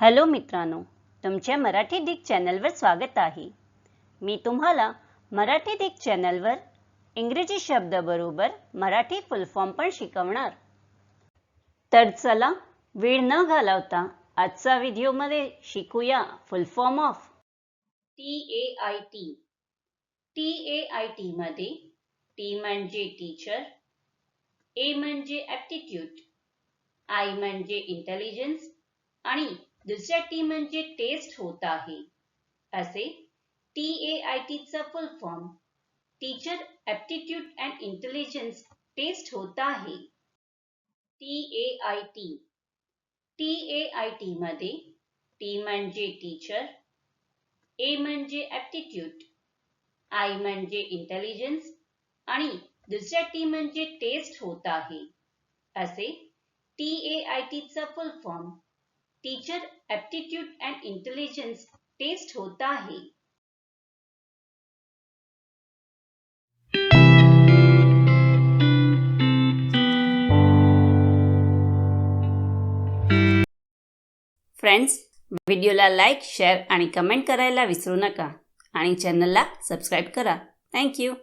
Hello मित्रांनो तुमच्या Marathi Dick चॅनलवर स्वागत आहे. मी तुम्हाला मराठी डिक चॅनलवर इंग्रजी शब्दाबरोबर मराठी फुल फॉर्म पण शिकवणार. तर चला वेळ न घालवता आजचा व्हिडिओमध्ये शिकूया full form of T A I T T A I T मध्ये टी म्हणजे टीचर ए म्हणजे ॲप्टिट्यूड आय म्हणजे इंटेलिजन्स आणि दुसऱ्या टी म्हणजे टेस्ट होत आहे. असे टी ए आय टीचा full form teacher aptitude and intelligence test होत आहे. T A I T T A I T मध्ये टी म्हणजे टीचर ए म्हणजे ॲप्टिट्यूड आय म्हणजे इंटेलिजन्स आणि दुसऱ्या टी म्हणजे टेस्ट होत आहे. असे टी ए आय टीचा full form teacher aptitude and intelligence test होत आहे फ्रेंड्स व्हिडिओला लाईक शेअर आणि कमेंट करायला विसरू नका. आणि चॅनलला सबस्क्राईब करा. थँक्यू